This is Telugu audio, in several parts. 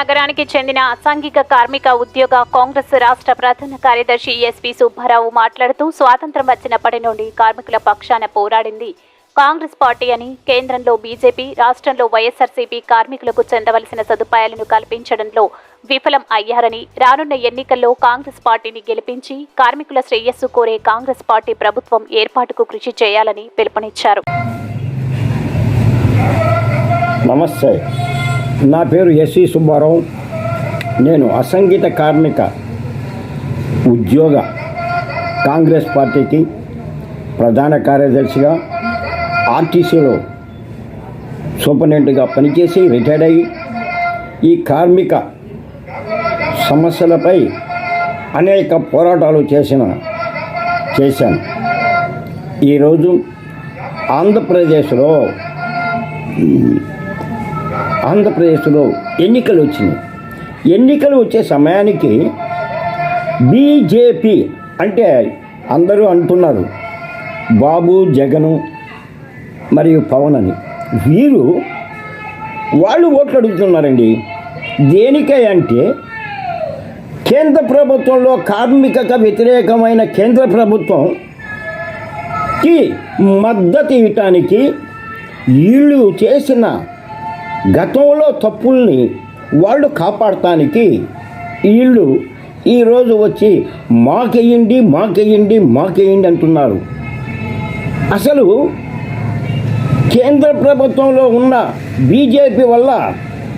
నగరానికి చెందిన అసాంఘిక కార్మిక ఉద్యోగ కాంగ్రెస్ రాష్ట్ర ప్రధాన కార్యదర్శి ఎస్పి సుబ్బారావు మాట్లాడుతూ స్వాతంత్రం వచ్చినప్పటి నుండి కార్మికుల పక్షాన పోరాడింది. కాంగ్రెస్ పార్టీ అని కేంద్రంలో బీజేపీ రాష్ట్రంలో వైఎస్ఆర్సీపీ కార్మికులకు చెందవలసిన సదుపాయాలను కల్పించడంలో విఫలం అయ్యారని రానున్న ఎన్నికల్లో కాంగ్రెస్ పార్టీని గెలిపించి కార్మికుల శ్రేయస్సు కోరే కాంగ్రెస్ పార్టీ ప్రభుత్వం ఏర్పాటుకు కృషి చేయాలని పిలుపునిచ్చారు. నమస్తే. నా పేరు ఎస్వి సుబ్బారావు. నేను అసంఘిత కార్మిక ఉద్యోగ కాంగ్రెస్ పార్టీకి ప్రధాన కార్యదర్శిగా ఆర్టీసీలో సూపరింటెండెంట్గా పనిచేసి రిటైర్డ్ అయ్యి ఈ కార్మిక సమస్యలపై అనేక పోరాటాలు చేసిన చేశాను. ఈరోజు ఆంధ్రప్రదేశ్లో ఆంధ్రప్రదేశ్లో ఎన్నికలు వచ్చినాయి ఎన్నికలు వచ్చే సమయానికి బీజేపీ అంటే అందరూ అంటున్నారు బాబు జగను మరియు పవన్ అని. వీరు వాళ్ళు ఓట్లు అడుగుతున్నారండి దేనికై అంటే కేంద్ర ప్రభుత్వంలో కార్మికక వ్యతిరేకమైన కేంద్ర ప్రభుత్వంకి మద్దతు ఇవ్వటానికి వీళ్ళు చేసిన గతంలో తప్పుల్ని వాళ్ళు కాపాడటానికి వీళ్ళు ఈరోజు వచ్చి మాకేయండి మాకేయండి మాకేయండి అంటున్నారు. అసలు కేంద్ర ప్రభుత్వంలో ఉన్న బీజేపీ వల్ల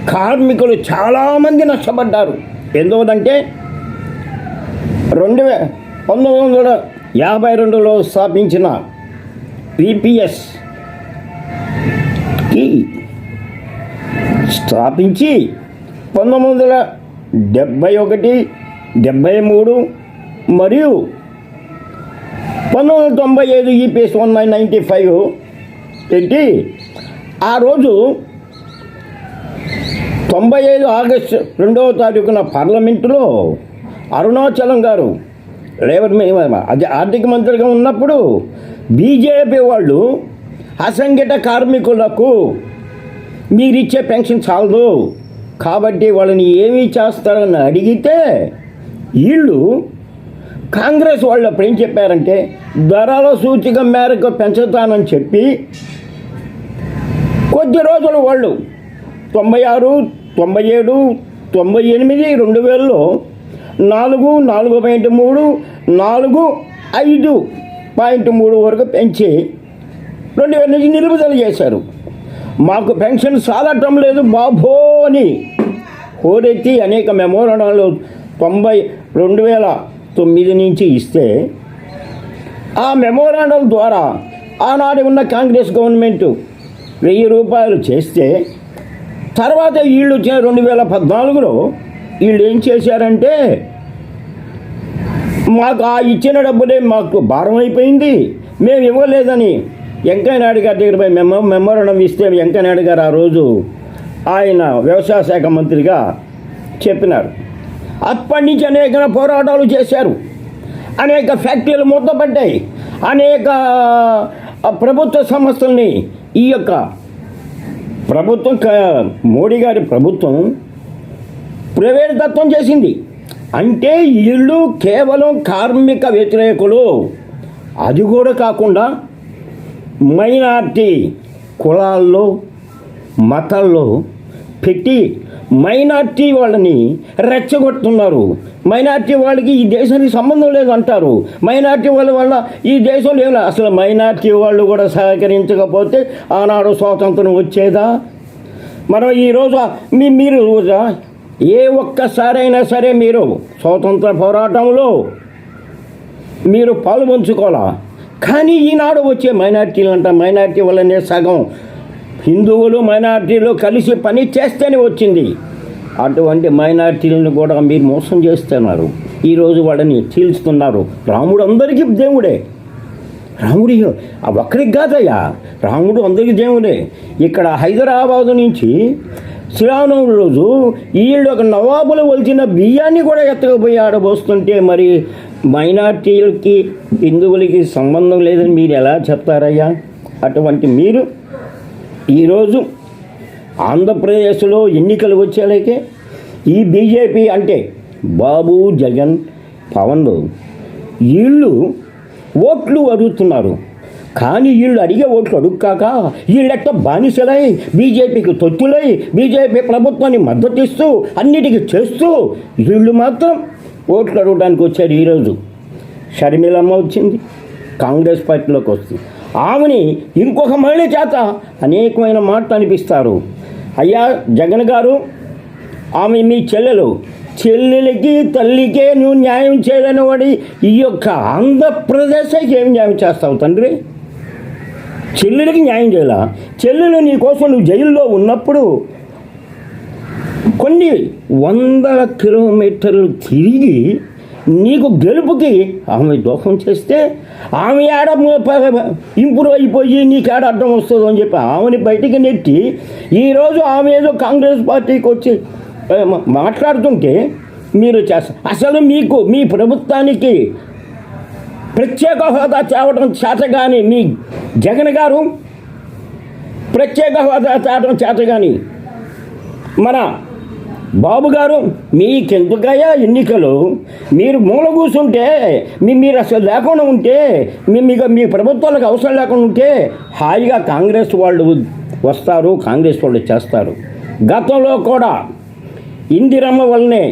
కార్మికులు చాలామంది నష్టపడ్డారు. ఎందుకంటే రెండు వే పంతొమ్మిది వందల యాభై రెండులో స్థాపించిన పిపిఎస్కి స్థాపించి పంతొమ్మిది వందల డెబ్భై ఒకటి డెబ్భై మూడు మరియు పంతొమ్మిది వందల తొంభై ఐదు EPS one nine ninety five పెట్టి ఆ రోజు తొంభై ఐదు ఆగస్టు రెండవ తారీఖున పార్లమెంటులో అరుణాచలం గారు లేబర్ అది ఆర్థిక మంత్రిగా ఉన్నప్పుడు బీజేపీ వాళ్ళు అసంఘటిత కార్మికులకు మీరిచ్చే పెన్షన్ చాలదు. కాబట్టి వాళ్ళని ఏమి చేస్తారని అడిగితే వీళ్ళు కాంగ్రెస్ వాళ్ళు అప్పుడు ఏం చెప్పారంటే ధరల సూచిక మేరకు పెంచుతానని చెప్పి కొద్ది రోజులు వాళ్ళు తొంభై ఆరు తొంభై ఏడు తొంభై ఎనిమిది రెండు వేలలో నాలుగు నాలుగు పాయింట్ మూడు నాలుగు ఐదు పాయింట్ మూడు వరకు పెంచి రెండు వేల నుంచి నిలుపుదల చేశారు. మాకు పెన్షన్ సాలటం లేదు బాబో అని. హోరెత్తి అనేక మెమోరాండాలు తొంభై రెండు వేల తొమ్మిది నుంచి ఇస్తే ఆ మెమోరాండం ద్వారా ఆనాడు ఉన్న కాంగ్రెస్ గవర్నమెంట్ వెయ్యి రూపాయలు చేస్తే తర్వాత వీళ్ళు వచ్చిన రెండు వేల పద్నాలుగులో వీళ్ళు ఏం చేశారంటే మాకు ఆ ఇచ్చిన డబ్బులే మాకు భారం అయిపోయింది మేము ఇవ్వలేదని వెంకయ్య నాయుడు గారి దగ్గర పోయి మెమో మెమోరండం ఇస్తే వెంకయ్యనాయుడు గారు ఆ రోజు ఆయన వ్యవసాయ శాఖ మంత్రిగా చెప్పినారు. అప్పటి నుంచి అనేక పోరాటాలు చేశారు. అనేక ఫ్యాక్టరీలు మూతపడ్డాయి. అనేక ప్రభుత్వ సంస్థల్ని ఈ యొక్క ప్రభుత్వం క- మోడీ గారి ప్రభుత్వం ప్రైవేట్ తత్వం చేసింది. అంటే వీళ్ళు కేవలం కార్మిక వ్యతిరేకులు. అది కూడా కాకుండా మైనార్టీ కులాల్లో మతాల్లో పెట్టి మైనార్టీ వాళ్ళని రెచ్చగొడుతున్నారు. మైనార్టీ వాళ్ళకి ఈ దేశానికి సంబంధం లేదు అంటారు మైనార్టీ వాళ్ళ వల్ల ఈ దేశంలో ఏం అసలు మైనార్టీ వాళ్ళు కూడా సహకరించకపోతే ఆనాడు స్వాతంత్రం వచ్చేదా? మనం ఈరోజు మీ మీరు ఏ ఒక్కసారైనా సరే మీరు స్వాతంత్ర పోరాటంలో మీరు పాలు పంచుకోవాలా కానీ ఈనాడు వచ్చే మైనార్టీలు అంట మైనార్టీ వల్లనే సగం. హిందువులు మైనార్టీలు కలిసి పని చేస్తేనే వచ్చింది. అటువంటి మైనార్టీలను కూడా మీరు మోసం చేస్తున్నారు. ఈరోజు వాళ్ళని చీల్చుతున్నారు. రాముడు అందరికీ దేవుడే. రాముడి ఆ ఒక్కరికి కాదయ్యా రాముడు అందరికీ దేవుడే. ఇక్కడ హైదరాబాదు నుంచి శ్రీరామనవమి రోజు వీళ్ళు ఒక నవాబులు వలిచిన బియ్యాన్ని కూడా ఎత్తకపోయి ఆడబోస్తుంటే మరి మైనార్టీలకి హిందువులకి సంబంధం లేదని మీరు ఎలా చెప్తారయ్యా? అటువంటి మీరు ఈరోజు ఆంధ్రప్రదేశ్లో ఎన్నికలు వచ్చేలాకే ఈ బీజేపీ అంటే బాబు జగన్ పవన్ వీళ్ళు ఓట్లు అడుగుతున్నారు. కానీ వీళ్ళు అడిగే ఓట్లు అడుక్కాక వీళ్ళెట్ట బానిసలై బీజేపీకి తొత్తులై బీజేపీ ప్రభుత్వాన్ని మద్దతు ఇస్తూ అన్నిటికీ చేస్తూ వీళ్ళు మాత్రం ఓట్లు అడగడానికి వచ్చారు ఈరోజు. షర్మిలమ్మ వచ్చింది కాంగ్రెస్ పార్టీలోకి వస్తుంది. ఆమెని ఇంకొక మహిళ చేత అనేకమైన మాటలు అనిపిస్తారు. అయ్యా జగన్ గారు ఆమె మీ చెల్లెలు చెల్లెలకి తల్లికే నువ్వు న్యాయం చేయలేని వాడి ఈ యొక్క ఆంధ్రప్రదేశ్కి ఏం న్యాయం చేస్తావు తండ్రి? చెల్లెలకి న్యాయం చేయాల? చెల్లెలు నీ కోసం నువ్వు జైల్లో ఉన్నప్పుడు కొన్ని వందల కిలోమీటర్లు తిరిగి నీకు గెలుపుకి ఆమె దోహం చేస్తే ఆమె ఆడ ఇంప్రూవ్ అయిపోయి నీకు ఆడ అర్థం వస్తుంది అని చెప్పి ఆమెని బయటికి నెట్టి ఈరోజు ఆమె ఏదో కాంగ్రెస్ పార్టీకి వచ్చి మాట్లాడుతుంటే మీరు చేస్తారు అసలు మీకు మీ ప్రభుత్వానికి ప్రత్యేక హోదా తేవడం చేత కానీ మీ జగన్ గారు ప్రత్యేక హోదా తేవడం చేత కానీ మన బాబు గారు మీకెందుకయ్యా ఎన్నికలు? మీరు మూల కూర్చుంటే మీ మీరు అసలు లేకుండా ఉంటే మీ మీకు మీ ప్రభుత్వాలకు అవసరం లేకుండా ఉంటే హాయిగా కాంగ్రెస్ వాళ్ళు వస్తారు కాంగ్రెస్ వాళ్ళు చేస్తారు. గతంలో కూడా ఇందిరమ్మ వల్లనే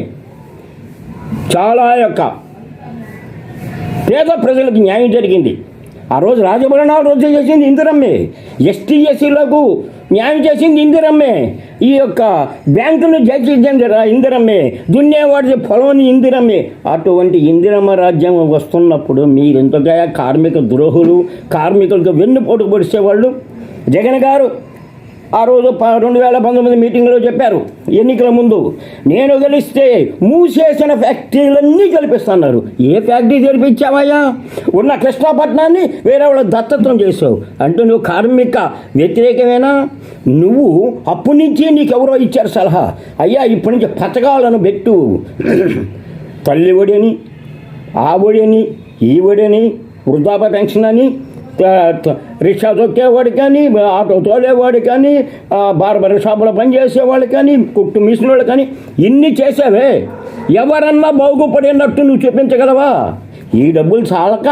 చాలా యొక్క పేద ప్రజలకు న్యాయం జరిగింది. ఆ రోజు రాజభరణాలు రోజు చేసింది ఇందిరమ్మే. ఎస్టీ ఎస్సీలకు న్యాయం చేసింది ఇందిరమ్మే. ఈ యొక్క బ్యాంకును జయించింది ఇందిరమ్మే. దున్నేవాడి పొలవని ఇందిరమ్మే. అటువంటి ఇందిరమ్మ రాజ్యం వస్తున్నప్పుడు మీరెంతగా కార్మిక ద్రోహులు కార్మికులకు వెన్నుపోటు పొడిచేవాళ్ళు? జగన్ గారు ఆ రోజు ప- రెండు వేల పంతొమ్మిది మీటింగ్లో చెప్పారు ఎన్నికల ముందు నేను గెలిస్తే మూసేసిన ఫ్యాక్టరీలన్నీ గెలిపిస్తున్నారు ఏ ఫ్యాక్టరీ గెలిపించావయ్యా? ఉన్న కృష్ణాపట్నాన్ని వేరే వాళ్ళ దత్తత్వం చేసావు అంటే నువ్వు కార్మిక వ్యతిరేకమేనా? నువ్వు అప్పటి నుంచి నీకు ఎవరో ఇచ్చారు సలహా. అయ్యా ఇప్పటి నుంచి పథకాలను పెట్టు. తల్లి ఒడిని ఆ ఒడిని ఈ ఒడిని వృద్ధాప్య పెన్షన్ అని రిక్షా తొక్కేవాడు కానీ ఆటో తోలేవాడు కానీ బార్బర్ షాపులో పనిచేసేవాళ్ళు కానీ కుట్టు మిషన్ వాళ్ళు కానీ ఇన్ని చేసావే. ఎవరన్నా బాగుపడినట్టు నువ్వు చూపించగలవా ఈ డబ్బులు చాలక?